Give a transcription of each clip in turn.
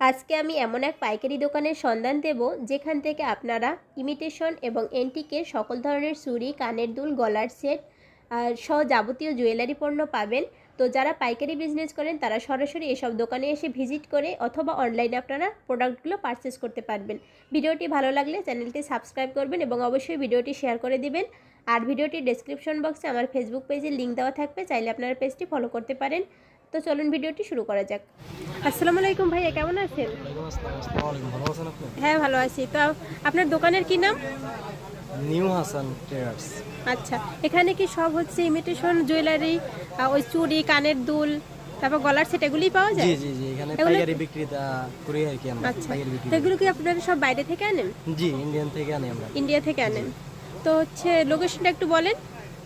আজকে আমি এমন এক পাইকারি দোকানের সন্ধান দেব, যেখান থেকে আপনারা ইমিটেশন এবং এন্টিকের সকল ধরনের চুড়ি, কানের দুল, গলার সেট সহ যাবতীয় জুয়েলারি পণ্য পাবেন। তো যারা পাইকারি বিজনেস করেন, তারা সরাসরি এসব দোকানে এসে ভিজিট করে অথবা অনলাইনে আপনারা প্রোডাক্টগুলো পারচেস করতে পারবেন। ভিডিওটি ভালো লাগলে চ্যানেলটি সাবস্ক্রাইব করবেন এবং অবশ্যই ভিডিওটি শেয়ার করে দিবেন। আর ভিডিওটির ডেসক্রিপশন বক্সে আমার ফেসবুক পেজের লিঙ্ক দেওয়া থাকবে, চাইলে আপনারা পেজটি ফলো করতে পারেন। তো চলুন ভিডিওটি শুরু করা যাক। আসসালামু আলাইকুম ভাইয়া কেমন আছেন? হ্যাঁ ভালো আছি। তো আপনার দোকানের কি নাম? New Hasan traders. আচ্ছা এখানে কি সব হচ্ছে ইমিটেশন জুয়েলারি ওই চুড়ি কানের দুল তারপর গলার সেট এগুলিই পাওয়া যায়? জি জি এখানে এগুলো- পাইকারি বিক্রেতা করি আর কি আমরা আচ্ছা পাইকারি বিক্রি এগুলো কি আপনারা সব বাইরে থেকে আনেন? জি ইন্ডিয়ান থেকে আনি আমরা। ইন্ডিয়া থেকে আনেন। তো হচ্ছে লোকেশনটা একটু বলেন।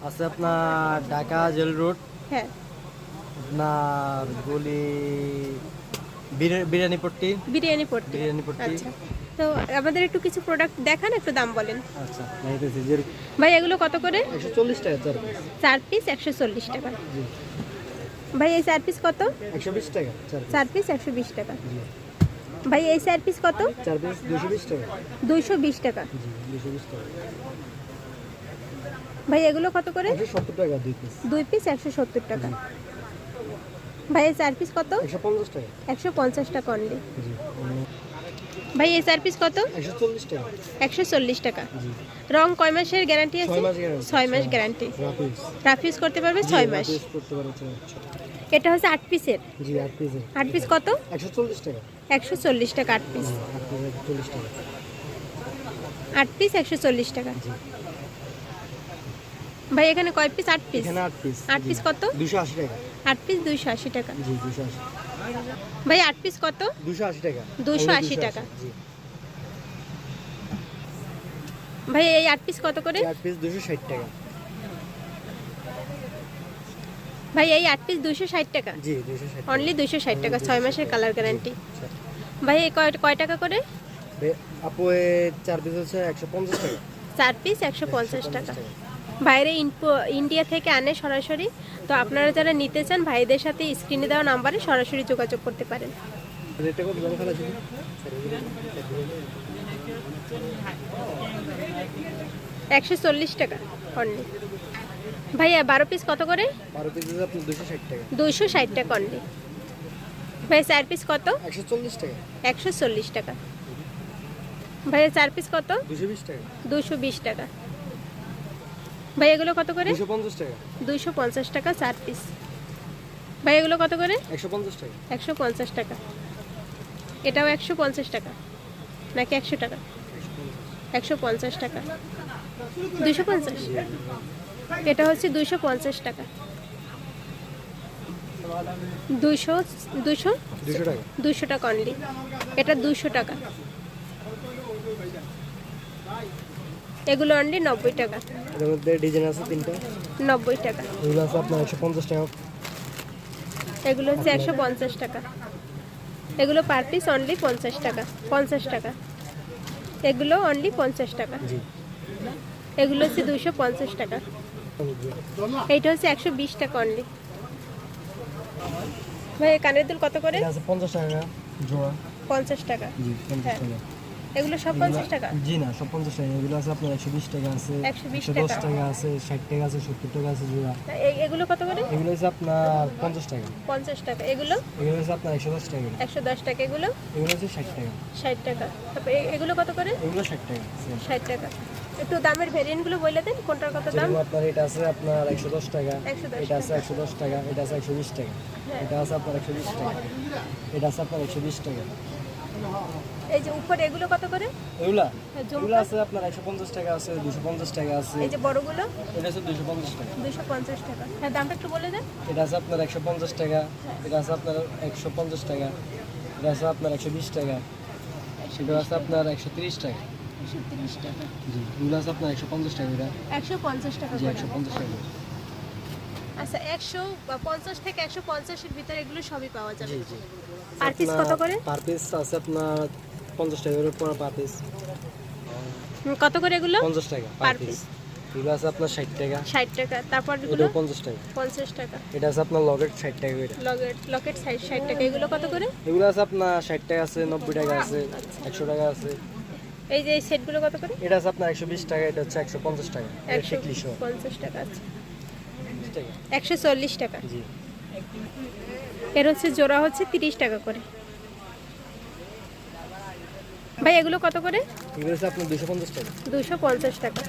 আছে আপনার ঢাকা জেল রোড। হ্যাঁ। আপনার গলি বিরিয়া- বিরিয়ানি পট্টি? বিরিয়ানি পড়তে বিরিয়ানি পট্টি। আচ্ছা। তো আমাদের একটু কিছু প্রোডাক্ট দেখান একটু দাম বলেন। আচ্ছা ভাই এগুলো কত করে? একশো চল্লিশ টাকা চার পিস চার পিস একশো চল্লিশ টাকা। ভাই এই চার পিস কত? একশো বিশ টাকা চার পিস চার পিস একশো বিশ টাকা। ভাই এই চার পিস কত? চার পিস দুশো বিশ টাকা। দুইশো বিশ টাকা। জি দুশো বিশ টাকা। ভাই এগুলো কত করে? একশো সত্তর টাকা দুই পিস দুই পিস একশো সত্তর টাকা। ভাই এই চার পিস কত? একশো পঞ্চাশ টাকা। অনলি ভাই এই চার পিস কত? একশো চল্লিশ টাকা। রং কয় মাসের গ্যারান্টি আছে? ছয় মাস গ্যারান্টি রাফিস রাফ ইউজ করতে পারবে ছয় মাস। এটা হচ্ছে আট পিসের জি আট পিসে কত? একশো চল্লিশ টাকা। আট পিস আট পিসে একশো চল্লিশ টাকা। ভাই এখানে কয় পিস আট পিস এখানে আট পিস আট পিস কত? দুশো আশি টাকা। আট পিস দুইশো আশি টাকা। জি দুশো আশি ভাই আট পিস কত? দুশো আশি টাকা। 280 টাকা। জি। ভাই এই আট পিস কত করে? আট পিস দুশো ষাট টাকা। ভাই এই আট পিস দুইশো ষাট টাকা। জি দুশো ষাট অনলি দুইশো ষাট টাকা ছয় মাসের কালার গ্যারান্টি ভাই এই কয় কয় টাকা করে? আপু চার পিস হচ্ছে একশো পঞ্চাশ টাকা। চার পিস একশো পঞ্চাশ টাকা। বাইরে ইন্ডিয়া থেকে আনে সরাসরি। তো আপনারা যারা নিতে চান ভাইদের সাথে স্ক্রিনে দেওয়া নাম্বারে সরাসরি যোগাযোগ করতে পারেন। একশো চল্লিশ টাকা অনলি ভাইয়া বারো পিস কত করে? দুশো ষাট টাকা। দুইশো ষাট টাকা অনলি ভাই চার পিস কত? একশো চল্লিশ টাকা। ভাইয়া চার পিস কত? দুশো বিশ টাকা। ভাই এগুলো কত করে? দুশো পঞ্চাশ টাকা। দুইশো পঞ্চাশ টাকা চার পিস ভাই এগুলো কত করে? একশো পঞ্চাশ টাকা। একশো পঞ্চাশ টাকা। এটাও একশো পঞ্চাশ টাকা। নাকি একশো টাকা? একশো পঞ্চাশ টাকা। দুইশো পঞ্চাশ? এটা হচ্ছে দুইশো পঞ্চাশ টাকা। দুইশো দুইশো? দুশো টাকা। দুইশো টাকা অনলি এটা দুইশো টাকা। এগুলো অনলি নব্বই টাকা। এর মধ্যে ডিজাইন আছে তিনটা। নব্বই টাকা। এগুলো আছে আপনার একশো পঞ্চাশ টাকা। এগুলো হচ্ছে একশো পঞ্চাশ টাকা। এগুলো পার পিস অনলি পঞ্চাশ টাকা পঞ্চাশ টাকা। এগুলো অনলি পঞ্চাশ টাকা। জি। এগুলো হচ্ছে দুশো পঞ্চাশ টাকা। এইটা হচ্ছে একশো বিশ টাকা অনলি ভাই কানের দুল কত করে? এটা আছে পঞ্চাশ টাকা জোড়া। পঞ্চাশ টাকা। জি পঞ্চাশ হ্যাঁ। টাকা। এগুলো সব পঞ্চাশ টাকা? জি না সব পঞ্চাশ টাকা। এগুলো আছে আপনার একশো বিশ টাকা আছে 120 একশো দশ টাকা। টাকা আছে ষাট টাকা আছে সত্তর টাকা আছে জোড়া। এগুলো কত করে? এগুলো হচ্ছে আপনার পঞ্চাশ টাকা। পঞ্চাশ টাকা। এগুলো? এগুলো হচ্ছে আপনার একশো দশ টাকা। একশো দশ টাকা। এগুলো? এগুলো হচ্ছে ষাট টাকা। ষাট টাকা। তারপর এগুলো কত করে? এগুলো ষাট টাকা same। ষাট টাকা। একটু দামের ভেরিয়েন্টগুলো বলে দেন কোনটার কত দাম? আপনার এটা আছে আপনার একশো দশ টাকা। 110 এটা আছে একশো দশ টাকা এটা আছে একশো বিশ টাকা। হ্যাঁ। এটা আছে আপনার একশো বিশ টাকা। এটা আছে আপনার একশো বিশ টাকা। এই যে উপরে এগুলো কত করে? এগুলা? হ্যাঁ, এগুলো আছে আপনার একশো পঞ্চাশ টাকা আছে দুশো পঞ্চাশ টাকা আছে। এই যে বড়গুলো? এটা আছে দুশো পঞ্চাশ টাকা। দুশো পঞ্চাশ টাকা। হ্যাঁ দামটা একটু বলে দেন। এটা আছে আপনার একশো পঞ্চাশ টাকা এটা আছে আপনার একশো পঞ্চাশ টাকা এটা আছে আপনার একশো বিশ টাকা সেটা আছে আপনার একশো তিরিশ টাকা। একশো তিরিশ টাকা। জি এগুলো আছে আপনার একশো পঞ্চাশ টাকা এটা। একশো পঞ্চাশ টাকা জি করে। একশো পঞ্চাশ টাকা। আচ্ছা একশো পঞ্চাশ থেকে একশো পঞ্চাশের ভিতরে এগুলো সবই পাওয়া যাবে। পার পিস কত করে? পার পিস আছে আপনার পঞ্চাশ টাকা করে পর পিস কত করে এগুলো? পঞ্চাশ টাকা পার পিস এগুলো আছে আপনার ষাট টাকা। ষাট টাকা। তারপর এগুলো? পঞ্চাশ টাকা। পঞ্চাশ টাকা। এটা আছে আপনার লকেট ষাট টাকা করে। লকেট লকেট ষাট ষাট টাকা। এগুলো কত করে? এগুলো আছে আপনার ষাট টাকা আছে নব্বই টাকা আছে একশো টাকা আছে। এই যে এই সেটগুলো কত করে? এটা আছে আপনার একশো বিশ টাকা এটা হচ্ছে একশো পঞ্চাশ টাকা। একশো পঞ্চাশ টাকা আছে। টাকা? একশো চল্লিশ টাকা। জি। এর হচ্ছে জোড়া হচ্ছে তিরিশ টাকা করে। ভাই এগুলো কত করে? এগুলো আপনার দুশো পঞ্চাশ টাকা। দুশো পঞ্চাশ টাকা।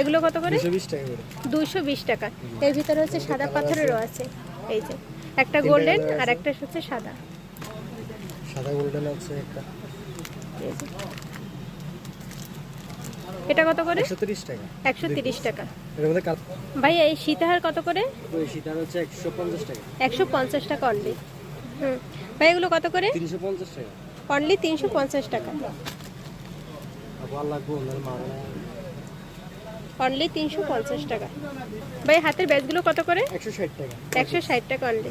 এগুলো কত করে? দুশো বিশ টাকা এর ভিতরে হচ্ছে সাদা পাথরেরও আছে। এই যে একটা গোল্ডেন আর একটা হচ্ছে সাদা। সাদা গোল্ডেন আছে একটা। এই যে। এটা কত করে? একশো তিরিশ টাকা। একশো তিরিশ টাকা। এর মধ্যে ভাই এই সীতাহার কত করে? ওই সীতার হচ্ছে একশো পঞ্চাশ টাকা। একশো পঞ্চাশ টাকা অনলি হুম। ভাই এগুলো কত করে? তিনশো পঞ্চাশ টাকা। অনলি তিনশো পঞ্চাশ টাকা। অনলি তিনশো পঞ্চাশ টাকা। ভাই হাতের ব্যাগগুলো কত করে? একশো ষাট টাকা। একশো ষাট টাকা অনলি